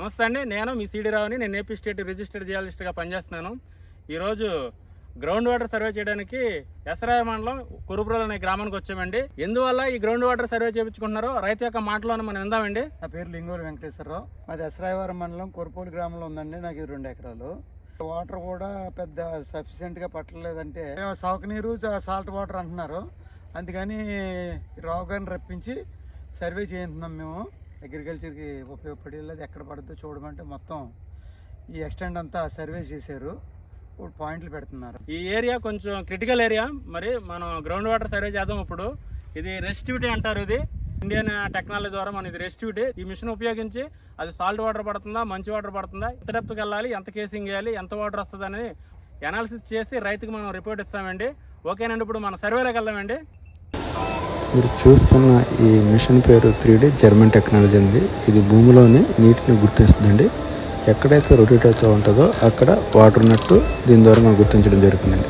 నమస్తే అండి. నేను మీ సిడి రావుని. నేను ఏపీ స్టేట్ రిజిస్టర్డ్ జియాలజిస్ట్గా పనిచేస్తున్నాను. ఈరోజు గ్రౌండ్ వాటర్ సర్వే చేయడానికి ఎసరాయ మండలం కురుపురం అనే గ్రామానికి వచ్చామండి. ఎందువల్ల ఈ గ్రౌండ్ వాటర్ సర్వే చేయించుకుంటున్నారో రైతు యొక్క మాటలోనే మనం విందామండి. నా పేరు లింగూరు వెంకటేశ్వరరావు. మాది ఎస్రాయవరం మండలం కురుపూలు గ్రామంలో ఉందండి. నాకు ఇది రెండు ఎకరాలు. వాటర్ కూడా పెద్ద సఫిషియెంట్గా పట్టలేదంటే సాగునీరు సాల్ట్ వాటర్ అంటున్నారు. అందుకని రావుగారిని రప్పించి సర్వే చేయించున్నాం మేము. అగ్రికల్చర్కి ఉపయోగపడేది ఎక్కడ పడుతుందో చూడమంటే మొత్తం ఈ ఎక్స్టెండ్ అంతా సర్వే చేశారు. ఇప్పుడు పాయింట్లు పెడుతున్నారు. ఈ ఏరియా కొంచెం క్రిటికల్ ఏరియా. మరి మనం గ్రౌండ్ వాటర్ సర్వే చేద్దాం ఇప్పుడు. ఇది రెస్టివిటీ అంటారు ఇది. ఇండియన్ టెక్నాలజీ ద్వారా మనం ఇది రెస్టివిటీ ఈ మిషన్ ఉపయోగించి అది సాల్ట్ వాటర్ పడుతుందా మంచి వాటర్ పడుతుందా ఎంత డెప్త్కి వెళ్ళాలి ఎంత కేసింగ్ వేయాలి ఎంత వాటర్ వస్తుంది అనేది అనాలిసిస్ చేసి రైతుకి మనం రిపోర్ట్ ఇస్తామండి. ఓకేనండి ఇప్పుడు మన సర్వేలోకి వెళ్దామండి. మీరు చూస్తున్న ఈ మిషన్ పేరు త్రీ డి జర్మన్ టెక్నాలజీ ఉంది ఇది భూమిలోని నీటిని గుర్తిస్తుందండి. ఎక్కడైతే రొటేట్ అవుతూ ఉంటుందో అక్కడ వాటర్ ఉన్నట్టు దీని ద్వారా మనం గుర్తించడం జరుగుతుందండి.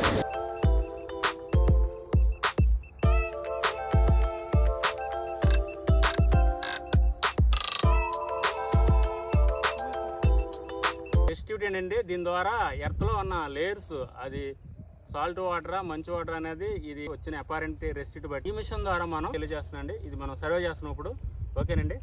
రెస్టివిటీ అండి. దీని ద్వారా ఎర్త్లో ఉన్న లేయర్స్ అది సాల్ట్ వాటర్ మంచి వాటర్ అనేది ఇది వచ్చిన అపారెంట్ రెస్టిట్ బట్టి ఈ మిషన్ ద్వారా మనం తెలియజేస్తున్నాం ఇది మనం సర్వే చేస్తున్నప్పుడు ఓకేనండి?